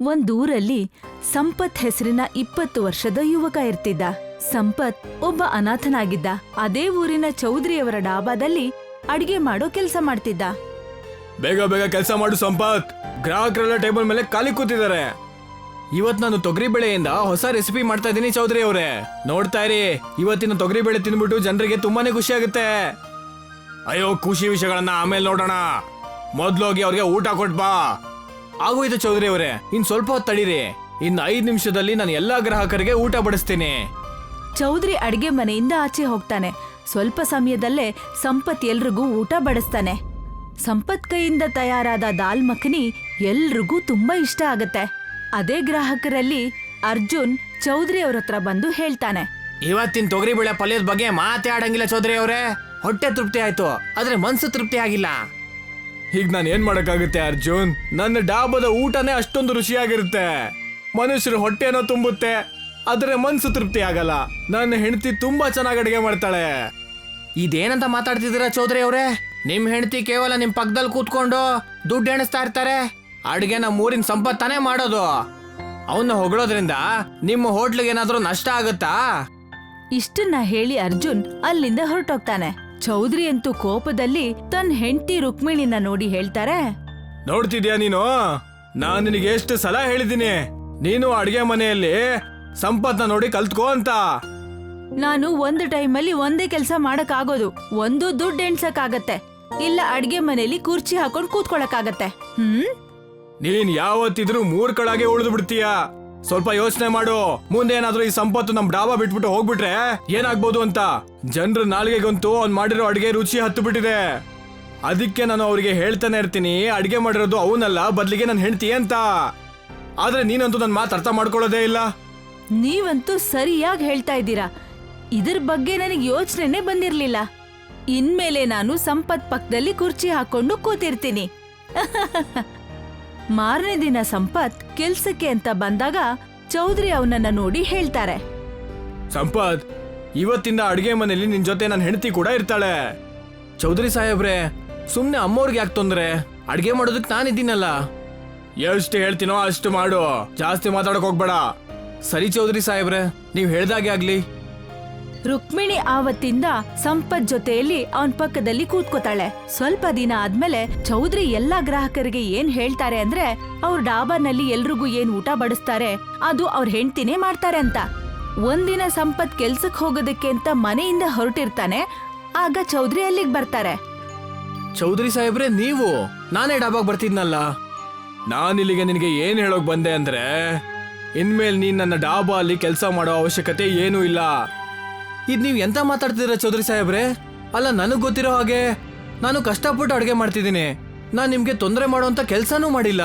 ಒಂದೂರಲ್ಲಿ ಸಂಪತ್ ಹೆಸರಿನ ಇಪ್ಪತ್ತು ವರ್ಷದ ಯುವಕ ಇರ್ತಿದ್ದ. ಸಂಪತ್ ಒಬ್ಬ ಅನಾಥನಾಗಿದ್ದ. ಅದೇ ಊರಿನ ಚೌಧರಿಯವರ ಡಾಬಾದಲ್ಲಿ ಅಡಿಗೆ ಮಾಡೋ ಕೆಲಸ ಮಾಡ್ತಿದ್ದ. ಬೇಗ ಬೇಗ ಕೆಲಸ ಮಾಡು ಸಂಪತ್. ಗ್ರಾಹಕರೆಲ್ಲ ಟೇಬಲ್ ಮೇಲೆ ಖಾಲಿ ಕೂತಿದ್ದಾರೆ. ಇವತ್ ನಾನು ತೊಗರಿ ಬೆಳೆಯಿಂದ ಹೊಸ ರೆಸಿಪಿ ಮಾಡ್ತಾ ಇದ್ದೀನಿ ಚೌಧರಿ ಅವರೇ ನೋಡ್ತಾ ಇರಿ, ಇವತ್ತಿನ ತೊಗರಿ ಬೆಳೆ ತಿಂದ್ಬಿಟ್ಟು ಜನರಿಗೆ ತುಂಬಾನೇ ಖುಷಿ ಆಗುತ್ತೆ. ಅಯ್ಯೋ, ಖುಷಿ ವಿಷಯಗಳನ್ನ ಆಮೇಲೆ ನೋಡೋಣ. ಮೊದ್ಲೋಗಿ ಅವ್ರಿಗೆ ಊಟ ಕೊಟ್ಬಾ ಆಗೋಯ್ತು ಚೌಧರಿ ಅವರೇ ಇನ್ ಸ್ವಲ್ಪ ಹೊತ್ತು ತಡೀರಿ. ಇನ್ ಐದ್ ನಿಮಿಷದಲ್ಲಿ ನಾನು ಎಲ್ಲಾ ಗ್ರಾಹಕರಿಗೆ ಊಟ ಬಡಿಸ್ತೀನಿ. ಚೌಧರಿ ಅಡಿಗೆ ಮನೆಯಿಂದ ಆಚೆ ಹೋಗ್ತಾನೆ. ಸ್ವಲ್ಪ ಸಮಯದಲ್ಲೇ ಸಂಪತ್ ಎಲ್ರಿಗೂ ಊಟ ಬಡಿಸ್ತಾನೆ. ಸಂಪತ್ ಕೈಯಿಂದ ತಯಾರಾದ ದಾಲ್ ಮಖನಿ ಎಲ್ರಿಗೂ ತುಂಬಾ ಇಷ್ಟ ಆಗತ್ತೆ. ಅದೇ ಗ್ರಾಹಕರಲ್ಲಿ ಅರ್ಜುನ್ ಚೌಧರಿ ಅವ್ರ ಹತ್ರ ಬಂದು ಹೇಳ್ತಾನೆ. ಇವತ್ತಿನ ತೊಗರಿ ಬೆಳೆ ಪಲ್ಯದ ಬಗ್ಗೆ ಮಾತೇ ಆಡಂಗಿಲ್ಲ ಚೌಧರಿ ಅವರೇ. ಹೊಟ್ಟೆ ತೃಪ್ತಿ ಆಯ್ತು ಆದ್ರೆ ಮನ್ಸು ತೃಪ್ತಿ ಆಗಿಲ್ಲ. ಈಗ ನಾನು ಏನ್ ಮಾಡಕ್ಕಾಗುತ್ತೆ ಅರ್ಜುನ್? ನನ್ನ ಡಾಬದ ಊಟನೇ ಅಷ್ಟೊಂದು ರುಚಿಯಾಗಿರುತ್ತೆ. ಮನುಷ್ಯರು ಹೊಟ್ಟೆನೋ ತುಂಬುತ್ತೆ ಆದರೆ ಮನ್ಸು ತೃಪ್ತಿ ಆಗಲ್ಲ. ನನ್ನ ಹೆಂಡತಿ ತುಂಬಾ ಚೆನ್ನಾಗಿ ಅಡಿಗೆ ಮಾಡ್ತಾಳೆ. ಇದೇನಂತ ಮಾತಾಡ್ತಿದ್ದೀರಾ ಚೌಧರಿ ಅವರೇ? ನಿಮ್ ಹೆಂಡತಿ ಕೇವಲ ನಿಮ್ ಪಕ್ಕದಲ್ಲಿ ಕೂತ್ಕೊಂಡು ದುಡ್ಡು ಎಣಿಸ್ತಾ ಇರ್ತಾರೆ. ಅಡುಗೆ ನಮ್ಮ ಊರಿನ ಸಂಪತ್ತಾನೇ ಮಾಡೋದು. ಅವನ್ನ ಹೊಗಳೋದ್ರಿಂದ ನಿಮ್ಮ ಹೋಟ್ಲಿಗೆ ಏನಾದ್ರೂ ನಷ್ಟ ಆಗುತ್ತಾ? ಇಷ್ಟನ್ನ ಹೇಳಿ ಅರ್ಜುನ್ ಅಲ್ಲಿಂದ ಹೊರಟೋಗ್ತಾನೆ. ಚೌಧರಿ ಅಂತೂ ಕೋಪದಲ್ಲಿ ತನ್ನ ಹೆಂಡತಿ ರುಕ್ಮಿಣಿನ ನೋಡಿ ಹೇಳ್ತಾರೆ ನೋಡ್ತಿದ್ಯಾ ನೀನು? ನಾನ್ ನಿನಗೆ ಎಷ್ಟು ಸಲ ಹೇಳಿದ್ದೀನಿ. ನೀನು ಅಡಿಗೆ ಮನೆಯಲ್ಲಿ ಸಂಪತ್ನ ನೋಡಿ ಕಲ್ತ್ಕೋ ಅಂತ. ನಾನು ಒಂದು ಟೈಮಲ್ಲಿ ಒಂದೇ ಕೆಲಸ ಮಾಡಕ್ಕಾಗೋದು. ಒಂದು ದುಡ್ಡು ಎಣ್ಸಕ್ಕಾಗತ್ತೆ. ಇಲ್ಲ ಅಡ್ಗೆ ಮನೆಯಲ್ಲಿ ಕುರ್ಚಿ ಹಾಕೊಂಡು ಕೂತ್ಕೊಳಕ್ಕಾಗತ್ತೆ. ಹ್ಮ್? ನೀನ್ ಯಾವತ್ತಿದ್ರೂ ಮೂರ್ಖಳಾಗೆ ಉಳಿದು ಬಿಡ್ತೀಯ? ಸ್ವಲ್ಪ ಯೋಚನೆ ಮಾಡು. ಮುಂದೆ ಏನಾದ್ರೂ ಈ ಸಂಪತ್ತು ನಮ್ ಡಾಬಾ ಬಿಟ್ಬಿಟ್ಟು ಹೋಗ್ಬಿಟ್ರೆ ಏನಾಗ್ಬೋದು ಅಂತ. ಜನರ ನಾಲ್ಗೆಗಂತೂ ಅವ್ನ್ ಮಾಡಿರೋ ಅಡಿಗೆ ರುಚಿ ಹತ್ತು ಬಿಟ್ಟಿದೆ ಅದಕ್ಕೆ ನಾನು ಅವ್ರಿಗೆ ಹೇಳ್ತಾನೆ ಇರ್ತೀನಿ. ಅಡಿಗೆ ಮಾಡಿರೋದು ಅವನಲ್ಲ, ಬದ್ಲಿಗೆ ನನ್ ಹೆಂಡತಿ ಅಂತ. ಆದ್ರೆ ನೀನಂತೂ ನನ್ ಮಾತು ಅರ್ಥ ಮಾಡ್ಕೊಳ್ಳೋದೇ ಇಲ್ಲ. ನೀವಂತೂ ಸರಿಯಾಗಿ ಹೇಳ್ತಾ ಇದ್ದೀರಾ. ಇದ್ರ ಬಗ್ಗೆ ನನಗೆ ಯೋಚನೆನೇ ಬಂದಿರ್ಲಿಲ್ಲ. ಇನ್ಮೇಲೆ ನಾನು ಸಂಪತ್ ಪಕ್ಕದಲ್ಲಿ ಕುರ್ಚಿ ಹಾಕೊಂಡು ಕೂತಿರ್ತೀನಿ. ಮಾರನೇ ದಿನ ಸಂಪತ್ ಕೆಲ್ಸಕ್ಕೆ ಅಂತ ಬಂದಾಗ ಚೌಧರಿ ಅವನನ್ನ ನೋಡಿ ಹೇಳ್ತಾರೆ. ಸಂಪತ್, ಇವತ್ತಿಂದ ಅಡುಗೆ ಮನೆಯಲ್ಲಿ ನಿನ್ ಜೊತೆ ನನ್ನ ಹೆಂಡತಿ ಕೂಡ ಇರ್ತಾಳೆ. ಚೌಧರಿ ಸಾಹೇಬ್ರೆ, ಸುಮ್ನೆ ಅಮ್ಮವ್ರಿಗೆ ಯಾಕೆ ತೊಂದ್ರೆ? ಅಡುಗೆ ಮಾಡೋದಕ್ಕೆ ನಾನಿದ್ದೀನಲ್ಲ ಎಷ್ಟು ಹೇಳ್ತೀನೋ ಅಷ್ಟು ಮಾಡು. ಜಾಸ್ತಿ ಮಾತಾಡಕ್ ಹೋಗ್ಬೇಡ. ಸರಿ ಚೌಧರಿ ಸಾಹೇಬ್ರೆ, ನೀವು ಹೇಳ್ದಾಗೆ ಆಗ್ಲಿ. ರುಕ್ಮಿಣಿ ಆವತ್ತಿಂದ ಸಂಪತ್ ಜೊತೆಯಲ್ಲಿ ಅವನ್ ಪಕ್ಕದಲ್ಲಿ ಕೂತ್ಕೋತಾಳೆ. ಸ್ವಲ್ಪ ದಿನ ಆದ್ಮೇಲೆ ಚೌಧರಿ ಎಲ್ಲಾ ಗ್ರಾಹಕರಿಗೆ ಏನ್ ಹೇಳ್ತಾರೆ ಅಂದ್ರೆ, ಅವ್ರ ಡಾಬಾನಲ್ಲಿ ಎಲ್ರಿಗೂ ಏನ್ ಊಟ ಬಡಿಸ್ತಾರೆ, ಅದು ಅವ್ರ ಹೆಂಡ್ತಿನೇ ಮಾಡ್ತಾರೆ ಅಂತ. ಒಂದಿನ ಸಂಪತ್ ಕೆಲ್ಸಕ್ ಹೋಗೋದಕ್ಕೆ ಅಂತ ಮನೆಯಿಂದ ಹೊರಟಿರ್ತಾನೆ, ಆಗ ಚೌಧರಿ ಅಲ್ಲಿಗ್ ಬರ್ತಾರೆ. ಚೌಧರಿ ಸಾಹೇಬ್ರೆ, ನೀವು? ನಾನೇ ಡಾಬಾಗ್ ಬರ್ತಿದ್ನಲ್ಲ. ನಾನು ಇಲ್ಲಿಗೆ ನಿನಗೆ ಏನ್ ಹೇಳೋಕ್ ಬಂದೆ ಅಂದ್ರೆ, ಇನ್ಮೇಲೆ ನೀನ್ ನನ್ನ ಡಾಬಾ ಅಲ್ಲಿ ಕೆಲಸ ಮಾಡೋ ಅವಶ್ಯಕತೆ ಏನೂ ಇಲ್ಲ. ಇದ್ ನೀವು ಎಂತ ಮಾತಾಡ್ತಿದ್ದೀರಾ ಚೌಧರಿ ಸಾಹೇಬ್ರೆ? ಅಲ್ಲ, ನನಗೆ ಗೊತ್ತಿರೋ ಹಾಗೆ ನಾನು ಕಷ್ಟಪಟ್ಟು ಅಡುಗೆ ಮಾಡ್ತಿದ್ದೀನಿ. ನಾನು ನಿಮಗೆ ತೊಂದರೆ ಮಾಡುವಂಥ ಕೆಲಸನೂ ಮಾಡಿಲ್ಲ.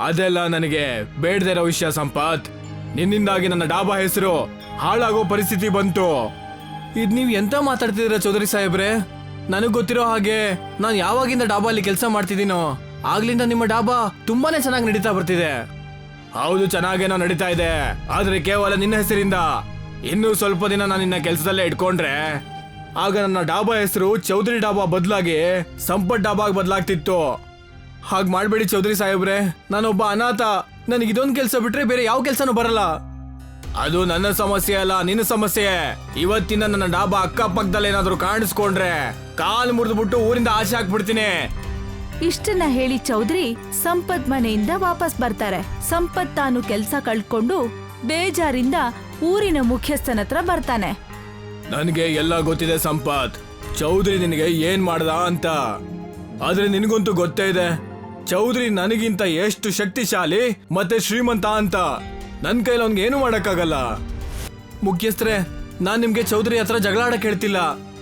ಅದೆಲ್ಲ ನನಗೆ ಬೇಡದೆ ಇರೋ ವಿಷಯ, ಸಂಪತ್. ನಿನ್ನಿಂದಾಗಿ ನನ್ನ ಡಾಬಾ ಹೆಸರು ಹಾಳಾಗೋ ಪರಿಸ್ಥಿತಿ ಬಂತು. ಇದು ನೀವು ಎಂತ ಮಾತಾಡ್ತಿದ್ದೀರಾ ಚೌಧರಿ ಸಾಹೇಬ್ರೆ? ನನಗೆ ಗೊತ್ತಿರೋ ಹಾಗೆ ನಾನು ಯಾವಾಗಿಂದ ಡಾಬಾಲಿ ಕೆಲಸ ಮಾಡ್ತಿದ್ದೀನೋ, ಆಗ್ಲಿಂದ ನಿಮ್ಮ ಡಾಬಾ ತುಂಬಾನೇ ಚೆನ್ನಾಗಿ ನಡೀತಾ ಬರ್ತಿದೆ. ಹೌದು, ಚೆನ್ನಾಗೇನೋ ನಡೀತಾ ಇದೆ. ಆದ್ರೆ ಕೇವಲ ನಿನ್ನ ಹೆಸರಿಂದ. ಇನ್ನೂ ಸ್ವಲ್ಪ ದಿನ ನಾನು ನಿನ್ನ ಕೆಲಸದಲ್ಲೇ ಇಟ್ಕೊಂಡ್ರೆ, ಆಗ ನನ್ನ ಡಾಬಾ ಹೆಸರು ಚೌಧರಿ ಡಾಬಾ ಬದಲಾಗಿ ಸಂಪತ್ ಡಾಬಾಗ್ ಬದಲಾಗ್ತಿತ್ತು. ಹಾಗೆ ಮಾಡ್ಬೇಡಿ ಚೌಧರಿ ಸಾಹೇಬ್ರೆ, ನಾನೊಬ್ಬ ಅನಾಥ, ನನಗೆ ಇದೊಂದು ಕೆಲಸ ಬಿಟ್ರೆ ಬೇರೆ ಯಾವ ಕೆಲಸನೂ ಬರಲ್ಲ. ಅದು ನನ್ನ ಸಮಸ್ಯೆ ಅಲ್ಲ, ನಿನ್ನ ಸಮಸ್ಯೆ. ಇವತ್ತಿನ ನನ್ನ ಡಾಬಾ ಅಕ್ಕಪಕ್ಕದಲ್ಲಿ ಏನಾದರೂ ಕಾಣಿಸ್ಕೊಂಡ್ರೆ ಕಾಲ್ ಮುರಿದ್ಬಿಟ್ಟು ಊರಿಂದ ಆಚೆ ಹಾಕ್ಬಿಡ್ತೀನಿ. ಇಷ್ಟನ್ನ ಹೇಳಿ ಚೌಧರಿ ಸಂಪತ್ ಮನೆಯಿಂದ ವಾಪಸ್ ಬರ್ತಾರೆ. ಸಂಪತ್ ತಾನು ಕೆಲಸ ಕಳ್ಕೊಂಡು ಬೇಜಾರಿಂದ ಊರಿನ ಮುಖ್ಯಸ್ಥನ ಹತ್ರ ಬರ್ತಾನೆ. ನನಗೆ ಎಲ್ಲ ಗೊತ್ತಿದೆ ಸಂಪತ್. ಚೌಧರಿ ನಿನಗೆ ಏನ್ ಮಾಡ್ದ ಅಂತ. ಆದ್ರೆ ನಿನಗಂತೂ ಗೊತ್ತೇ ಇದೆ. ಚೌಧರಿ ನನಗಿಂತ ಎಷ್ಟು ಶಕ್ತಿಶಾಲಿ ಮತ್ತೆ ಶ್ರೀಮಂತ ಅಂತ. ನನ್ ಕೈಲಿ ಅವ್ನಿಗೆ ಏನು ಮಾಡಕ್ಕಾಗಲ್ಲ. ಮುಖ್ಯಸ್ಥರೇ, ನಾನ್ ನಿಮ್ಗೆ ಚೌಧರಿ ಹತ್ರ ಜಗಳ ಆಡಕ್ ಹೇಳ್ತಿಲ್ಲ.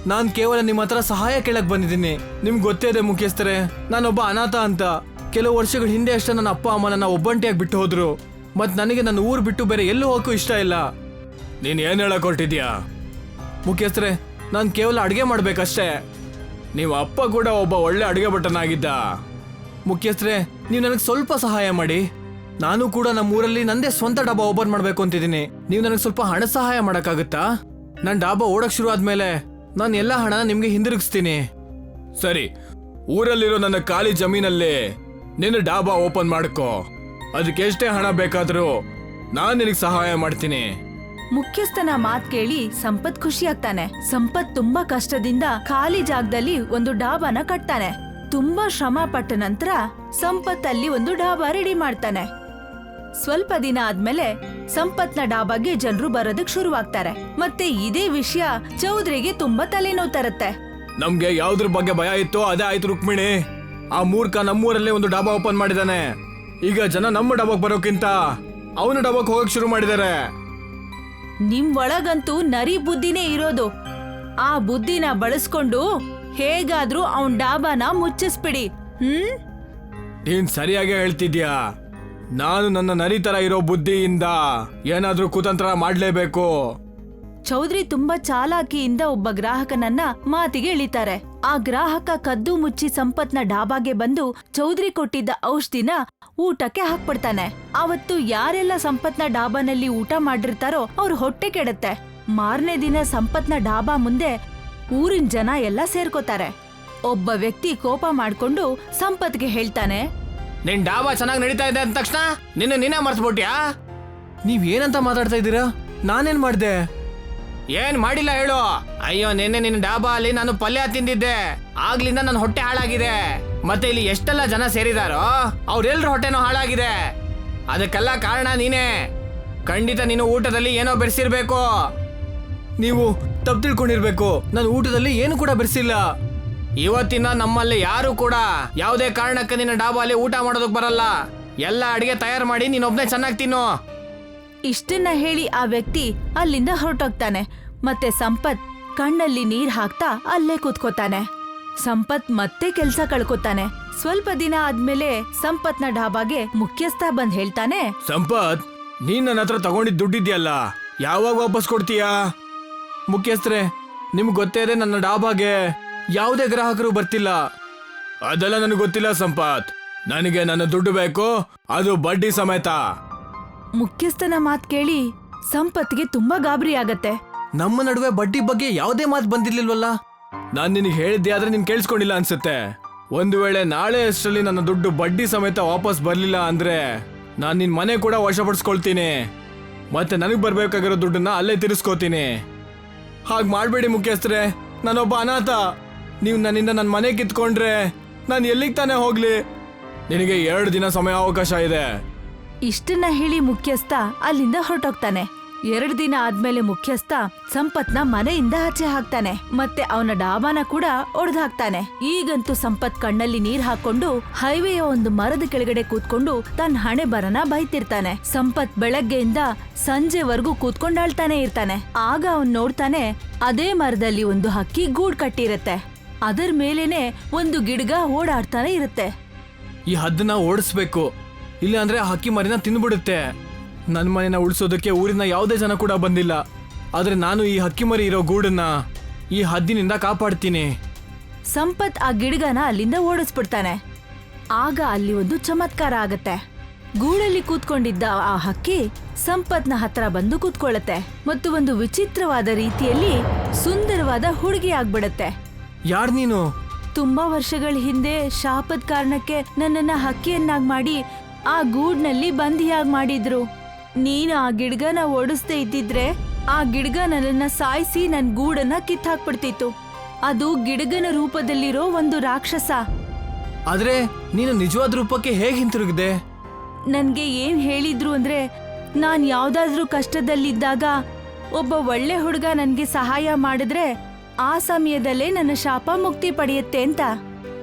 ನಾನ್ ಕೇವಲ ನಿಮ್ಮ ಹತ್ರ ಸಹಾಯ ಕೇಳಕ್ ಬಂದಿದ್ದೀನಿ. ನಿಮ್ಗೆ ಗೊತ್ತೇ ಇದೆ ಮುಖ್ಯಸ್ಥರೇ, ನಾನೊಬ್ಬ ಅನಾಥ ಅಂತ. ಕೆಲವು ವರ್ಷಗಳ ಹಿಂದೆ ಅಷ್ಟೇ ನನ್ನ ಅಪ್ಪ ಅಮ್ಮ ನನ್ನ ಒಬ್ಬಂಟಿಯಾಗಿ ಬಿಟ್ಟು ಹೋದ್ರು. ಮತ್ ನನಗೆ ನನ್ನ ಊರು ಬಿಟ್ಟು ಬೇರೆ ಎಲ್ಲೂ ಹೋಗಕ್ಕೂ ಇಷ್ಟ ಇಲ್ಲ. ನೀನ್ ಏನು ಹೇಳಕ್ ಹೊರಟಿದ್ಯಾ? ಮುಖ್ಯಸ್ಥರೇ, ನಾನು ಕೇವಲ ಅಡುಗೆ ಮಾಡ್ಬೇಕಷ್ಟೇ. ನೀವು ಅಪ್ಪ ಕೂಡ ಒಬ್ಬ ಒಳ್ಳೆ ಅಡುಗೆ ಭಟ್ಟನಾಗಿದ್ದ. ಮುಖ್ಯಸ್ಥರೇ, ನೀವು ನನಗೆ ಸ್ವಲ್ಪ ಸಹಾಯ ಮಾಡಿ. ನಾನು ಕೂಡ ನಮ್ಮ ಊರಲ್ಲಿ ನಂದೇ ಸ್ವಂತ ಡಾಬಾ ಓಪನ್ ಮಾಡಬೇಕು ಅಂತಿದ್ದೀನಿ. ನೀವು ನನಗೆ ಸ್ವಲ್ಪ ಹಣ ಸಹಾಯ ಮಾಡೋಕ್ಕಾಗುತ್ತಾ? ನನ್ನ ಡಾಬಾ ಓಡಕ್ ಶುರು ಆದ್ಮೇಲೆ ನಾನು ಎಲ್ಲ ಹಣ ನಿಮಗೆ ಹಿಂದಿರುಗಿಸ್ತೀನಿ. ಸರಿ, ಊರಲ್ಲಿರೋ ನನ್ನ ಖಾಲಿ ಜಮೀನಲ್ಲಿ ನಿನ್ನ ಡಾಬಾ ಓಪನ್ ಮಾಡ್ಕೋ. ಅದಕ್ಕೆ ಎಷ್ಟೇ ಹಣ ಬೇಕಾದರೂ ನಾನು ನಿನಗೆ ಸಹಾಯ ಮಾಡ್ತೀನಿ. ಮುಖ್ಯಸ್ಥನ ಮಾತ್ ಕೇಳಿ ಸಂಪತ್ ಖುಷಿಯಾಗ್ತಾನೆ ಸಂಪತ್ ತುಂಬಾ ಕಷ್ಟದಿಂದ ಖಾಲಿ ಜಾಗದಲ್ಲಿ ಒಂದು ಡಾಬಾನ ಕಟ್ತಾನೆ. ತುಂಬಾ ಶ್ರಮ ಪಟ್ಟ ನಂತರ ಸಂಪತ್ ಅಲ್ಲಿ ಒಂದು ಡಾಬಾ ರೆಡಿ ಮಾಡ್ತಾನೆ. ಸ್ವಲ್ಪ ದಿನ ಆದ್ಮೇಲೆ ಸಂಪತ್ನ ಡಾಬಾಗೆ ಜನರು ಬರೋದಕ್ ಶುರುವಾಗ್ತಾರೆ. ಮತ್ತೆ ಇದೇ ವಿಷಯ ಚೌಧರಿಗೆ ತುಂಬಾ ತಲೆನೋವು ತರುತ್ತೆ. ನಮ್ಗೆ ಯಾವ್ದ್ರ ಬಗ್ಗೆ ಭಯ ಇತ್ತೋ ಅದೇ ಆಯ್ತು ರುಕ್ಮಿಣಿ. ಆ ಮೂರ್ಖ ನಮ್ಮೂರಲ್ಲೇ ಒಂದು ಡಾಬಾ ಓಪನ್ ಮಾಡಿದಾನೆ. ಈಗ ಜನ ನಮ್ಮ ಡಾಬಾಕ್ ಬರೋಕ್ಕಿಂತ ಅವನ ಡಾಬಾಕ್ ಹೋಗಕ್ ಶುರು ಮಾಡಿದ್ದಾರೆ. ನಿಮ್ ಒಳಗಂತೂ ನರಿ ಬುದ್ಧಿನೇ ಇರೋದು. ಆ ಬುದ್ಧಿನ ಬಳಸ್ಕೊಂಡು ಹೇಗಾದ್ರೂ ಅವನ್ ಡಾಬಾನ ಮುಚ್ಚಿಸ್ಬಿಡಿ. ಹ್ಮ್? ನೀನ್ ಸರಿಯಾಗಿ ಹೇಳ್ತಿದ್ಯಾ? ನಾನು ನನ್ನ ನರಿ ತರ ಇರೋ ಬುದ್ಧಿಯಿಂದ ಏನಾದ್ರೂ ಕುತಂತ್ರ ಮಾಡ್ಲೇಬೇಕು. ಚೌಧರಿ ತುಂಬಾ ಚಾಲಾಕಿಯಿಂದ ಒಬ್ಬ ಗ್ರಾಹಕನನ್ನ ಮಾತಿಗೆ ಇಳಿತಾರೆ. ಆ ಗ್ರಾಹಕ ಕದ್ದು ಮುಚ್ಚಿ ಸಂಪತ್ನ ಡಾಬಾಗೆ ಬಂದು ಚೌಧರಿ ಕೊಟ್ಟಿದ್ದ ಔಷಧಿನ ಊಟಕ್ಕೆ ಹಾಕ್ಬಿಡ್ತಾನೆ. ಅವತ್ತು ಯಾರೆಲ್ಲ ಸಂಪತ್ನ ಡಾಬಾನಲ್ಲಿ ಊಟ ಮಾಡಿರ್ತಾರೋ ಅವ್ರ ಹೊಟ್ಟೆ ಕೆಡತ್ತೆ. ಮಾರನೇ ದಿನ ಸಂಪತ್ನ ಡಾಬಾ ಮುಂದೆ ಊರಿನ ಜನ ಎಲ್ಲ ಸೇರ್ಕೋತಾರೆ. ಒಬ್ಬ ವ್ಯಕ್ತಿ ಕೋಪ ಮಾಡ್ಕೊಂಡು ಸಂಪತ್ಗೆ ಹೇಳ್ತಾನೆ. ನಿನ್ ಡಾಬಾ ಚೆನ್ನಾಗಿ ನಡೀತಾ ಇದೆ ಅಂದ ತಕ್ಷಣ ನಿನ್ನ ನೀನೇ ಮರ್ತ್ಬಿಟ್ಯಾ? ನೀವ್ ಏನಂತ ಮಾತಾಡ್ತಾ ಇದ್ದೀರಾ? ನಾನೇನ್ ಮಾಡ್ದೆ? ಏನ್ ಮಾಡಿಲ್ಲ ಹೇಳು. ಅಯ್ಯೋ, ನಿನ್ನೆ ನಿನ್ನ ಡಾಬಾ ಅಲ್ಲಿ ನಾನು ಪಲ್ಯ ತಿಂದಿದ್ದೆ. ಆಗ್ಲಿಂದ ನನ್ನ ಹೊಟ್ಟೆ ಹಾಳಾಗಿದೆ. ಮತ್ತೆ ಇಲ್ಲಿ ಎಷ್ಟೆಲ್ಲ ಜನ ಸೇರಿದಾರೋ, ಅವ್ರೆಲ್ರ ಹೊಟ್ಟೆನೂ ಹಾಳಾಗಿದೆ. ಅದಕ್ಕೆಲ್ಲ ಕಾರಣ ನೀನೇ. ಖಂಡಿತ ನೀನು ಊಟದಲ್ಲಿ ಏನೋ ಬೆರೆಸಿರ್ಬೇಕು. ನೀವು ತಪ್ಪು ತಿಳ್ಕೊಂಡಿರ್ಬೇಕು. ನಾನು ಊಟದಲ್ಲಿ ಏನು ಕೂಡ ಬೆರೆಸಿಲ್ಲ. ಇವತ್ತಿನ ನಮ್ಮಲ್ಲಿ ಯಾರು ಕೂಡ ಯಾವುದೇ ಕಾರಣಕ್ಕೆ ನಿನ್ನ ಡಾಬಾ ಅಲ್ಲಿ ಊಟ ಮಾಡೋದಕ್ಕೆ ಬರಲ್ಲ. ಎಲ್ಲ ಅಡಿಗೆ ತಯಾರು ಮಾಡಿ ನೀನೊಬ್ನೇ ಚೆನ್ನಾಗಿ ತಿನ್ನು. ಇಷ್ಟನ್ನ ಹೇಳಿ ಆ ವ್ಯಕ್ತಿ ಅಲ್ಲಿಂದ ಹೊರಟೋಗ್ತಾನೆ. ಮತ್ತೆ ಸಂಪತ್ ಕಣ್ಣಲ್ಲಿ ನೀರ್ ಹಾಕ್ತಾ ಅಲ್ಲೇ ಕೂತ್ಕೋತಾನೆ. ಸಂಪತ್ ಮತ್ತೆ ಕೆಲ್ಸ ಕಳ್ಕೊತಾನೆ. ಸ್ವಲ್ಪ ದಿನ ಆದ್ಮೇಲೆ ಸಂಪತ್ನ ಡಾಬಾಗೆ ಮುಖ್ಯಸ್ಥ ಬಂದ್ ಹೇಳ್ತಾನೆ, ಸಂಪತ್, ನೀನ್ ನನ್ನ ಹತ್ರ ತಗೊಂಡಿದ್ ದುಡ್ಡಿದ್ಯಲ್ಲ, ಯಾವಾಗ ವಾಪಸ್ ಕೊಡ್ತೀಯಾ? ಮುಖ್ಯಸ್ಥರೇ, ನಿಮ್ಗೆ ಗೊತ್ತೇ ಇದೆ ನನ್ನ ಡಾಬಾಗೆ ಯಾವುದೇ ಗ್ರಾಹಕರು ಬರ್ತಿಲ್ಲ. ಅದೆಲ್ಲ ನನಗೆ ಗೊತ್ತಿಲ್ಲ ಸಂಪತ್. ನನಗೆ ನನ್ನ ದುಡ್ಡು ಬೇಕು, ಅದು ಬಡ್ಡಿ ಸಮೇತ. ಮುಖ್ಯಸ್ಥನ ಮಾತ್ ಕೇಳಿ ಸಂಪತ್ಗೆ ತುಂಬಾ ಗಾಬರಿ ಆಗತ್ತೆ. ನಮ್ಮ ನಡುವೆ ಬಡ್ಡಿ ಬಗ್ಗೆ ಯಾವುದೇ ಮಾತು ಬಂದಿರ್ಲಿಲ್ವಲ್ಲ? ನಾನ್ ನಿನಗೆ ಹೇಳಿದ್ದೆ ಆದ್ರೆ ನೀನು ಕೇಳಿಸ್ಕೊಂಡಿಲ್ಲ ಅನ್ಸುತ್ತೆ. ಒಂದು ವೇಳೆ ನಾಳೆ ಅಷ್ಟರಲ್ಲಿ ನನ್ನ ದುಡ್ಡು ಬಡ್ಡಿ ಸಮೇತ ವಾಪಸ್ ಬರ್ಲಿಲ್ಲ ಅಂದ್ರೆ ನಾನ್ ನಿನ್ ಮನೆ ಕೂಡ ವಶಪಡಿಸ್ಕೊಳ್ತೀನಿ. ಮತ್ತೆ ನನಗ್ ಬರ್ಬೇಕಾಗಿರೋ ದುಡ್ಡನ್ನ ಅಲ್ಲೇ ತಿರ್ಸ್ಕೋತೀನಿ. ಹಾಗ್ ಮಾಡ್ಬೇಡಿ ಮುಖ್ಯಸ್ಥರೇ ನಾನೊಬ್ಬ ಅನಾಥ. ನೀವು ನನ್ನಿಂದ ನನ್ನ ಮನೆ ಕಿತ್ಕೊಂಡ್ರೆ ನಾನು ಎಲ್ಲಿಗೆ ತಾನೇ ಹೋಗ್ಲಿ? ನಿನಗೆ ಎರಡು ದಿನ ಸಮಯ ಅವಕಾಶ ಇದೆ. ಇಷ್ಟನ್ನ ಹೇಳಿ ಮುಖ್ಯಸ್ಥ ಅಲ್ಲಿಂದ ಹೊರಟೋಗ್ತಾನೆ. ಎರಡು ದಿನ ಆದ್ಮೇಲೆ ಮುಖ್ಯಸ್ಥ ಸಂಪತ್ನ ಮನೆಯಿಂದ ಆಚೆ ಹಾಕ್ತಾನೆ. ಮತ್ತೆ ಅವನ ಡಾಬಾನ ಕೂಡ ಒಡೆದು ಹಾಕ್ತಾನೆ ಈಗಂತೂ ಸಂಪತ್ ಕಣ್ಣಲ್ಲಿ ನೀರ್ ಹಾಕೊಂಡು ಹೈವೇಯ ಒಂದು ಮರದ ಕೆಳಗಡೆ ಕೂತ್ಕೊಂಡು ತನ್ನ ಹಣೆ ಬರನ ಬೈತಿರ್ತಾನೆ. ಸಂಪತ್ ಬೆಳಗ್ಗೆಯಿಂದ ಸಂಜೆವರೆಗೂ ಕೂತ್ಕೊಂಡಾಳ್ತಾನೆ ಇರ್ತಾನೆ. ಆಗ ಅವನ್ ನೋಡ್ತಾನೆ ಅದೇ ಮರದಲ್ಲಿ ಒಂದು ಹಕ್ಕಿ ಗೂಡ್ ಕಟ್ಟಿರತ್ತೆ. ಅದರ ಮೇಲೇನೆ ಒಂದು ಗಿಡಗ ಓಡಾಡ್ತಾನೆ ಇರುತ್ತೆ. ಈ ಹದ್ದನ್ನ ಓಡಿಸ್ಬೇಕು. ಇಲ್ಲ ಅಂದ್ರೆ ಹಕ್ಕಿ ಮರಿನ ತಿಂದ್ಬಿಡುತ್ತೆ ನನ್ನ ಮನೆನ ಉಳಿಸೋದಕ್ಕೆ ಊರಿನ ಯಾವುದೇ ಜನ ಕೂಡ ಬಂದಿಲ್ಲ. ಆದ್ರೆ ನಾನು ಈ ಹಕ್ಕಿ ಮರಿ ಇರೋ ಗೂಡನ್ನ ಈ ಹದ್ದಿನಿಂದ ಕಾಪಾಡ್ತೀನಿ. ಸಂಪತ್ ಆ ಗಿಡಗನ ಅಲ್ಲಿಂದ ಓಡಿಸ್ಬಿಡ್ತಾನೆ. ಆಗ ಅಲ್ಲಿ ಒಂದು ಚಮತ್ಕಾರ ಆಗತ್ತೆ. ಗೂಡಲ್ಲಿ ಕೂತ್ಕೊಂಡಿದ್ದ ಆ ಹಕ್ಕಿ ಸಂಪತ್ನ ಹತ್ರ ಬಂದು ಕೂತ್ಕೊಳ್ಳುತ್ತೆ. ಮತ್ತು ಒಂದು ವಿಚಿತ್ರವಾದ ರೀತಿಯಲ್ಲಿ ಸುಂದರವಾದ ಹುಡುಗಿ ಆಗ್ಬಿಡತ್ತೆ. ಯಾರ್ ನೀನು? ತುಂಬಾ ವರ್ಷಗಳ ಹಿಂದೆ ಶಾಪದ ಕಾರಣಕ್ಕೆ ನನ್ನನ್ನ ಹಕ್ಕಿಯನ್ನಾಗಿ ಮಾಡಿ ಆ ಗೂಡ್ನಲ್ಲಿ ಬಂದಿಯಾಗ್ ಮಾಡಿದ್ರು. ನೀನು ಆ ಗಿಡ್ಗನ ಓಡಿಸ್ದೇ ಇದ್ದಿದ್ರೆ ಆ ಗಿಡ್ಗ ನನ್ನನ್ನ ಸಾಯಿಸಿ ನನ್ ಗೂಡನ್ನ ಕಿತ್ತಾಕ್ಬಿಡ್ತಿತ್ತು. ಅದು ಗಿಡಗನ ರೂಪದಲ್ಲಿರೋ ಒಂದು ರಾಕ್ಷಸ. ಆದ್ರೆ ನೀನು ನಿಜವಾದ ರೂಪಕ್ಕೆ ಹೇಗೆ ಹಿಂತಿರುಗಿದೆ? ನನ್ಗೆ ಏನ್ ಹೇಳಿದ್ರು ಅಂದ್ರೆ ನಾನ್ ಯಾವ್ದಾದ್ರೂ ಕಷ್ಟದಲ್ಲಿದ್ದಾಗ ಒಬ್ಬ ಒಳ್ಳೆ ಹುಡುಗ ನನ್ಗೆ ಸಹಾಯ ಮಾಡಿದ್ರೆ ಆ ಸಮಯದಲ್ಲೇ ನನ್ನ ಶಾಪ ಮುಕ್ತಿ ಪಡೆಯುತ್ತೆ ಅಂತ.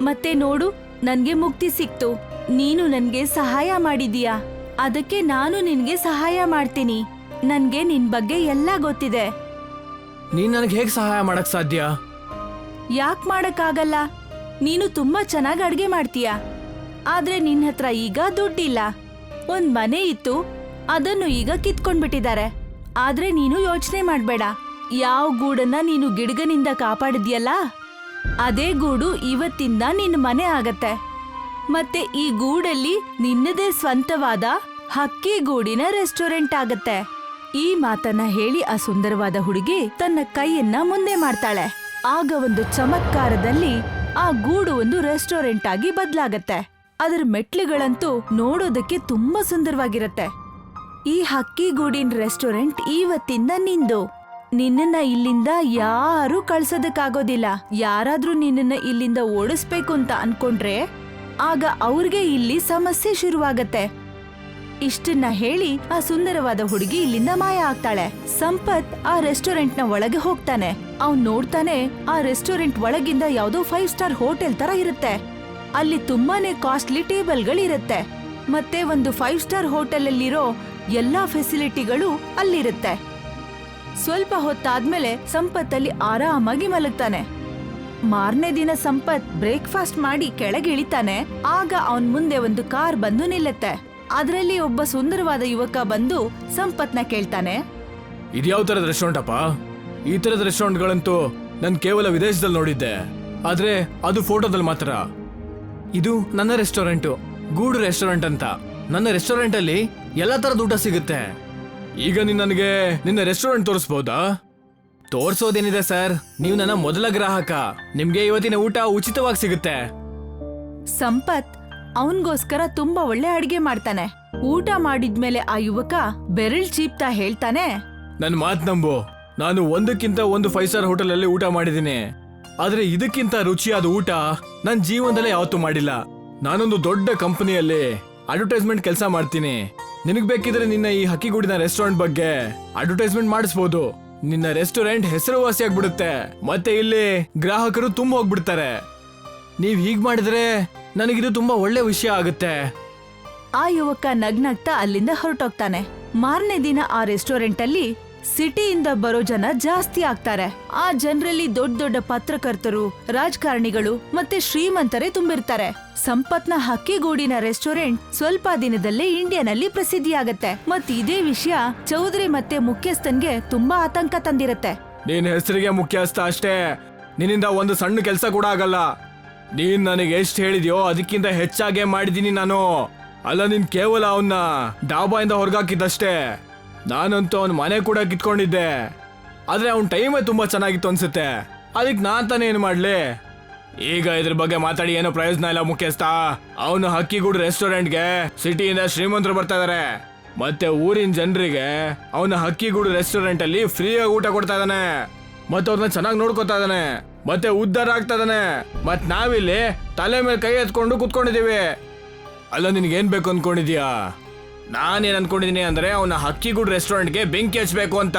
ಮತ್ತೆ ನೋಡು ನನ್ಗೆ ಮುಕ್ತಿ ಸಿಕ್ತು. ನೀನು ನನ್ಗೆ ಸಹಾಯ ಮಾಡಿದೀಯಾ ಅದಕ್ಕೆ ನಾನು ನಿನ್ಗೆ ಸಹಾಯ ಮಾಡ್ತೀನಿ. ನನ್ಗೆ ನಿನ್ ಬಗ್ಗೆ ಎಲ್ಲ ಗೊತ್ತಿದೆ. ನೀನ್ ನನಗೆ ಹೇಗೆ ಸಹಾಯ ಮಾಡಕ್ ಸಾಧ್ಯ? ಯಾಕ್ ಮಾಡಕ್ಕಾಗಲ್ಲ? ನೀನು ತುಂಬಾ ಚೆನ್ನಾಗಿ ಅಡ್ಗೆ ಮಾಡ್ತೀಯ? ಆದ್ರೆ ನಿನ್ ಹತ್ರ ಈಗ ದುಡ್ಡಿಲ್ಲ. ಒಂದ್ ಮನೆ ಇತ್ತು ಅದನ್ನು ಈಗ ಕಿತ್ಕೊಂಡ್ಬಿಟ್ಟಿದ್ದಾರೆ. ಆದ್ರೆ ನೀನು ಯೋಚನೆ ಮಾಡ್ಬೇಡ. ಯಾವ ಗೂಡನ್ನ ನೀನು ಗಿಡಗನಿಂದ ಕಾಪಾಡಿದ್ಯಲ್ಲ? ಅದೇ ಗೂಡು ಇವತ್ತಿಂದ ನಿನ್ನ ಮನೆ ಆಗತ್ತೆ. ಮತ್ತೆ ಈ ಗೂಡಲ್ಲಿ ನಿನ್ನದೇ ಸ್ವಂತವಾದ ಹಕ್ಕಿ ಗೂಡಿನ ರೆಸ್ಟೋರೆಂಟ್ ಆಗತ್ತೆ. ಈ ಮಾತನ್ನ ಹೇಳಿ ಆ ಸುಂದರವಾದ ಹುಡುಗಿ ತನ್ನ ಕೈಯನ್ನ ಮುಂದೆ ಮಾಡ್ತಾಳೆ. ಆಗ ಒಂದು ಚಮತ್ಕಾರದಲ್ಲಿ ಆ ಗೂಡು ಒಂದು ರೆಸ್ಟೋರೆಂಟ್ ಆಗಿ ಬದಲಾಗತ್ತೆ. ಅದರ ಮೆಟ್ಲುಗಳಂತೂ ನೋಡೋದಕ್ಕೆ ತುಂಬಾ ಸುಂದರವಾಗಿರತ್ತೆ. ಈ ಹಕ್ಕಿಗೂಡಿನ ರೆಸ್ಟೋರೆಂಟ್ ಇವತ್ತಿಂದ ನಿಂದು. ನಿನ್ನನ್ನ ಇಲ್ಲಿಂದ ಯಾರೂ ಕಳ್ಸೋದಕ್ಕಾಗೋದಿಲ್ಲ. ಯಾರಾದ್ರೂ ನಿನ್ನನ್ನ ಇಲ್ಲಿಂದ ಓಡಿಸ್ಬೇಕು ಅಂತ ಅನ್ಕೊಂಡ್ರೆ ಆಗ ಅವ್ರಿಗೆ ಇಲ್ಲಿ ಸಮಸ್ಯೆ ಶುರುವಾಗತ್ತೆ. ಇಷ್ಟನ್ನ ಹೇಳಿ ಆ ಸುಂದರವಾದ ಹುಡುಗಿ ಇಲ್ಲಿಂದ ಮಾಯ ಆಗ್ತಾಳೆ. ಸಂಪತ್ ಆ ರೆಸ್ಟೋರೆಂಟ್ನ ಒಳಗೆ ಹೋಗ್ತಾನೆ. ಅವ್ನ್ ನೋಡ್ತಾನೆ ಆ ರೆಸ್ಟೋರೆಂಟ್ ಒಳಗಿಂದ ಯಾವ್ದೋ ಫೈವ್ ಸ್ಟಾರ್ ಹೋಟೆಲ್ ತರ ಇರುತ್ತೆ. ಅಲ್ಲಿ ತುಂಬಾನೇ ಕಾಸ್ಟ್ಲಿ ಟೇಬಲ್ಗಳಿರುತ್ತೆ. ಮತ್ತೆ ಒಂದು ಫೈವ್ ಸ್ಟಾರ್ ಹೋಟೆಲ್ ಅಲ್ಲಿರೋ ಎಲ್ಲಾ ಫೆಸಿಲಿಟಿಗಳು ಅಲ್ಲಿರುತ್ತೆ. ಸ್ವಲ್ಪ ಹೊತ್ತಾದ್ಮೇಲೆ ಸಂಪತ್ ಅಲ್ಲಿ ಆರಾಮಾಗಿ ಮಲಗ್ತಾನೆ. ಮಾರನೇ ದಿನ ಸಂಪತ್ ಬ್ರೇಕ್ಫಾಸ್ಟ್ ಮಾಡಿ ಕೆಳಗೆ ಇಳಿತಾನೆ. ಆಗ ಅವನ್ ಮುಂದೆ ಒಂದು ಕಾರ್ ಬಂದು ನಿಲ್ಲುತ್ತೆ. ಅದರಲ್ಲಿ ಒಬ್ಬ ಸುಂದರವಾದ ಯುವಕ ಬಂದು ಸಂಪತ್ನ ಕೇಳ್ತಾನೆ. ಇದ್ಯಾವ ತರದ ರೆಸ್ಟೋರೆಂಟ್ ಅಪ್ಪ? ಈ ತರದ ರೆಸ್ಟೋರೆಂಟ್ಗಳಂತೂ ನಾನು ಕೇವಲ ವಿದೇಶದಲ್ಲಿ ನೋಡಿದ್ದೆ. ಆದ್ರೆ ಅದು ಫೋಟೋದಲ್ಲಿ ಮಾತ್ರ. ಇದು ನನ್ನ ರೆಸ್ಟೋರೆಂಟು ಗೂಡು ರೆಸ್ಟೋರೆಂಟ್ ಅಂತ. ನನ್ನ ರೆಸ್ಟೋರೆಂಟ್ ಅಲ್ಲಿ ಎಲ್ಲಾ ತರದ ಊಟ ಸಿಗುತ್ತೆ. ಈಗ ನೀನ್ ನನಗೆ ನಿನ್ನ ರೆಸ್ಟೋರೆಂಟ್ ತೋರಿಸ್ಬೋದಾ? ತೋರ್ಸೋದೇನಿದೆ ಸರ್? ನೀವು ನನ್ನ ಮೊದಲ ಗ್ರಾಹಕ. ನಿಮ್ಗೆ ಇವತ್ತಿನ ಊಟ ಉಚಿತವಾಗಿ ಸಿಗುತ್ತೆ. ಸಂಪತ್ ಅವನ್ಗೋಸ್ಕರ ತುಂಬಾ ಒಳ್ಳೆ ಅಡಿಗೆ ಮಾಡ್ತಾನೆ. ಊಟ ಮಾಡಿದ್ಮೇಲೆ ಆ ಯುವಕ ಬೆರಳ್ ಚೀಪ್ತಾ ಹೇಳ್ತಾನೆ. ನನ್ ಮಾತ್ ನಂಬು. ನಾನು ಒಂದಕ್ಕಿಂತ ಒಂದು ಫೈವ್ ಸ್ಟಾರ್ ಹೋಟೆಲ್ ಅಲ್ಲಿ ಊಟ ಮಾಡಿದ್ದೀನಿ. ಆದ್ರೆ ಇದಕ್ಕಿಂತ ರುಚಿಯಾದ ಊಟ ನನ್ ಜೀವನದಲ್ಲೇ ಯಾವತ್ತೂ ಮಾಡಿಲ್ಲ. ನಾನೊಂದು ದೊಡ್ಡ ಕಂಪನಿಯಲ್ಲಿ ಅಡ್ವರ್ಟೈಸ್ಮೆಂಟ್ ಕೆಲಸ ಮಾಡ್ತೀನಿ. ನಿನಗ್ ಬೇಕಿದ್ರೆ ನಿನ್ನ ಈ ಹಕ್ಕಿಗೂಡಿನ ರೆಸ್ಟೋರೆಂಟ್ ಬಗ್ಗೆ ಅಡ್ವರ್ಟೈಸ್ಮೆಂಟ್ ಮಾಡಿಸ್ಬೋದು. ನಿನ್ನ ರೆಸ್ಟೋರೆಂಟ್ ಹೆಸರುವಾಸಿ ಆಗ್ಬಿಡುತ್ತೆ. ಮತ್ತೆ ಇಲ್ಲಿ ಗ್ರಾಹಕರು ತುಂಬ ಹೋಗ್ಬಿಡ್ತಾರೆ. ನೀವ್ ಹೀಗ್ ಮಾಡಿದ್ರೆ ನನಗಿದು ತುಂಬಾ ಒಳ್ಳೆ ವಿಷಯ ಆಗುತ್ತೆ. ಆ ಯುವಕ ನಗ್ನಗ್ತಾ ಅಲ್ಲಿಂದ ಹೊರಟೋಗ್ತಾನೆ. ಮಾರನೇ ದಿನ ಆ ರೆಸ್ಟೋರೆಂಟ್ ಅಲ್ಲಿ ಸಿಟಿಯಿಂದ ಬರೋ ಜನ ಜಾಸ್ತಿ ಆಗ್ತಾರೆ. ಆ ಜನರಲ್ಲಿ ದೊಡ್ಡ ದೊಡ್ಡ ಪತ್ರಕರ್ತರು, ರಾಜಕಾರಣಿಗಳು ಮತ್ತೆ ಶ್ರೀಮಂತರೇ ತುಂಬಿರ್ತಾರೆ. ಸಂಪತ್ನ ಹಕ್ಕಿಗೂಡಿನ ರೆಸ್ಟೋರೆಂಟ್ ಸ್ವಲ್ಪ ದಿನದಲ್ಲೇ ಇಂಡಿಯಾನಲ್ಲಿ ಪ್ರಸಿದ್ಧಿಯಾಗತ್ತೆ. ಮತ್ ಇದೇ ವಿಷಯ ಚೌಧರಿ ಮತ್ತೆ ಮುಖ್ಯಸ್ಥನ್ಗೆ ತುಂಬಾ ಆತಂಕ ತಂದಿರತ್ತೆ. ನೀನ್ ಹೆಸರಿಗೆ ಮುಖ್ಯಸ್ಥ ಅಷ್ಟೇ. ನಿನ್ನಿಂದ ಒಂದು ಸಣ್ಣ ಕೆಲಸ ಕೂಡ ಆಗಲ್ಲ. ನೀನ್ ನನಗೆ ಎಷ್ಟು ಹೇಳಿದ್ಯೋ ಅದಕ್ಕಿಂತ ಹೆಚ್ಚಾಗೆ ಮಾಡಿದೀನಿ ನಾನು. ಅಲ್ಲ, ನೀನ್ ಕೇವಲ ಅವನ್ನ ಡಾಬಾಯಿಂದ ಹೊರಗಾಕಿದ್ದಷ್ಟೇ. ನಾನಂತೂ ಅವನ ಮನೆ ಕೂಡ ಕಿತ್ಕೊಂಡಿದ್ದೆ. ಆದ್ರೆ ಅವನ ಟೈಮೇ ತುಂಬಾ ಚೆನ್ನಾಗಿತ್ತು ಅನ್ಸುತ್ತೆ. ಅದಕ್ಕೆ ನಾನು ತಾನೇ ಏನು ಮಾಡ್ಲಿ? ಈಗ ಇದ್ರ ಬಗ್ಗೆ ಮಾತಾಡಿ ಏನೋ ಪ್ರಯೋಜನ ಇಲ್ಲ ಮುಖ್ಯಸ್ಥ ಅವನು ಹಕ್ಕಿಗೂಡು ರೆಸ್ಟೋರೆಂಟ್ಗೆ ಸಿಟಿಯಿಂದ ಶ್ರೀಮಂತರು ಬರ್ತಾ ಇದಾರೆ. ಮತ್ತೆ ಊರಿನ ಜನರಿಗೆ ಅವನ ಹಕ್ಕಿಗೂಡು ರೆಸ್ಟೋರೆಂಟ್ ಅಲ್ಲಿ ಫ್ರೀಯಾಗಿ ಊಟ ಕೊಡ್ತಾ ಇದ್ದಾನೆ ಮತ್ತೆ ಅವ್ರನ್ನ ಚೆನ್ನಾಗಿ ನೋಡ್ಕೊತಾ ಇದ್ದಾನೆ ಮತ್ತೆ ಉದ್ಧಾರ ಆಗ್ತಾ ಇದ್ದಾನೆ ಮತ್ತೆ ನಾವಿಲ್ಲಿ ತಲೆ ಮೇಲೆ ಕೈ ಎತ್ಕೊಂಡು ಕುತ್ಕೊಂಡಿದೀವಿ ಅಲ್ಲ, ನಿನಗೇನು ಬೇಕು ಅನ್ಕೊಂಡಿದ್ಯಾ ನಾನೇನ್ ಅನ್ಕೊಂಡಿದ್ದೀನಿ ಅಂದ್ರೆ ಅವನ ಹಕ್ಕಿಗೂಡು ರೆಸ್ಟೋರೆಂಟ್ಗೆ ಬೆಂಕಿ ಹಚ್ಚಬೇಕು ಅಂತ.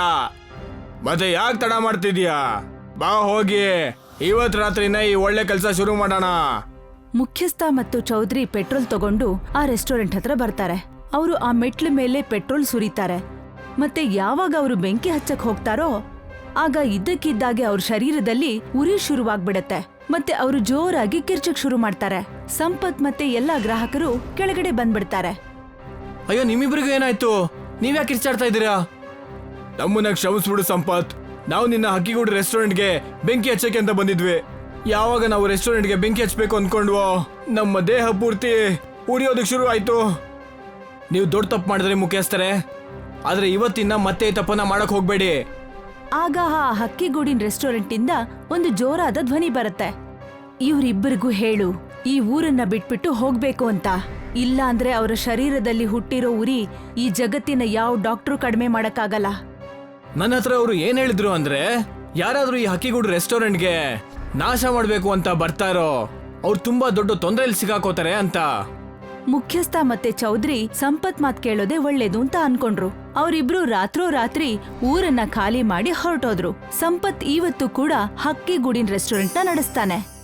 ಮತ್ತೆ ಯಾಕೆ ತಡ ಮಾಡ್ತಿದ್ಯಾ? ಬಾ ಹೋಗಿ. ಇವತ್ತು ರಾತ್ರಿನ ಈ ಒಳ್ಳೆ ಕೆಲಸ ಶುರು ಮಾಡೋಣ. ಮುಖ್ಯಸ್ಥ ಮತ್ತು ಚೌಧರಿ ಪೆಟ್ರೋಲ್ ತಗೊಂಡು ಆ ರೆಸ್ಟೋರೆಂಟ್ ಹತ್ರ ಬರ್ತಾರೆ. ಅವರು ಆ ಮೆಟ್ಲ ಮೇಲೆ ಪೆಟ್ರೋಲ್ ಸುರಿತಾರೆ. ಮತ್ತೆ ಯಾವಾಗ ಅವರು ಬೆಂಕಿ ಹಚ್ಚಕ್ ಹೋಗ್ತಾರೋ, ಆಗ ಇದ್ದಕ್ಕಿದ್ದಾಗೆ ಅವ್ರ ಶರೀರದಲ್ಲಿ ಉರಿ ಶುರುವಾಗ್ಬಿಡತ್ತೆ. ಮತ್ತೆ ಅವರು ಜೋರಾಗಿ ಕಿರ್ಚಕ್ ಶುರು ಮಾಡ್ತಾರೆ. ಸಂಪತ್ ಮತ್ತೆ ಎಲ್ಲಾ ಗ್ರಾಹಕರು ಕೆಳಗಡೆ ಬಂದ್ಬಿಡ್ತಾರೆ. ಅಯ್ಯೋ ನಿಮ್ಮಿಬ್ರಿಗೂ ಏನಾಯ್ತು? ನೀವ್ಯಾಕೆ ಕಿರ್ಚಾಡ್ತಾ ಇದ್ದೀರಾ? ನಮ್ಮನ್ನ ಕ್ಷಮಿಸ್ಬಿಡು ಸಂಪತ್. ನಾವು ನಿನ್ನ ಹಕ್ಕಿಗೂಡು ರೆಸ್ಟೋರೆಂಟ್ಗೆ ಬೆಂಕಿ ಹಚ್ಚಕ್ಕೆ ಅಂತ ಬಂದಿದ್ವಿ. ಯಾವಾಗ ನಾವು ರೆಸ್ಟೋರೆಂಟ್ಗೆ ಬೆಂಕಿ ಹಚ್ಚಬೇಕು ಅಂದ್ಕೊಂಡ್ವೋ ನಮ್ಮ ದೇಹ ಪೂರ್ತಿ ಉರಿಯೋದಕ್ಕೆ ಶುರು ಆಯ್ತು ನೀವು ದೊಡ್ಡ ತಪ್ಪು ಮಾಡಿದ್ರೆ ಮುಖ್ಯಸ್ಥರೇ. ಆದ್ರೆ ಇವತ್ತಿನ ಮತ್ತೆ ಈ ತಪ್ಪನ್ನ ಮಾಡಕ್ ಹೋಗ್ಬೇಡಿ. ಆಗ ಆ ಹಕ್ಕಿಗೂಡಿನ ರೆಸ್ಟೋರೆಂಟ್ ಇಂದ ಒಂದು ಜೋರಾದ ಧ್ವನಿ ಬರುತ್ತೆ. ಇವರಿಬ್ಬರಿಗೂ ಹೇಳು ಈ ಊರನ್ನ ಬಿಟ್ಬಿಟ್ಟು ಹೋಗ್ಬೇಕು ಅಂತ. ಇಲ್ಲ ಅಂದ್ರೆ ಅವರ ಶರೀರದಲ್ಲಿ ಹುಟ್ಟಿರೋ ಉರಿ ಈ ಜಗತ್ತಿನ ಯಾವ ಡಾಕ್ಟ್ರು ಕಡಿಮೆ ಮಾಡಕ್ಕಾಗಲ್ಲ. ನನ್ನ ಹತ್ರ ಅವರು ಏನ್ ಹೇಳಿದ್ರು ಅಂದ್ರೆ ಯಾರಾದ್ರೂ ಈ ಹಕ್ಕಿಗೂಡು ರೆಸ್ಟೋರೆಂಟ್ಗೆ ನಾಶ ಮಾಡ್ಬೇಕು ಅಂತ ಬರ್ತಾರೋ ಅವ್ರು ತುಂಬಾ ದೊಡ್ಡ ತೊಂದರೆಯಲ್ಲಿ ಸಿಗಾಕೋತಾರೆ ಅಂತ. ಮುಖ್ಯಸ್ಥ ಮತ್ತೆ ಚೌಧರಿ ಸಂಪತ್ ಮಾತ್ ಕೇಳೋದೇ ಒಳ್ಳೇದು ಅಂತ ಅನ್ಕೊಂಡ್ರು. ಅವರಿಬ್ರು ರಾತ್ರೋ ರಾತ್ರಿ ಊರನ್ನ ಖಾಲಿ ಮಾಡಿ ಹೊರಟೋದ್ರು. ಸಂಪತ್ ಇವತ್ತು ಕೂಡ ಹಕ್ಕಿಗೂಡಿನ ರೆಸ್ಟೋರೆಂಟ್ನ ನಡೆಸ್ತಾನೆ.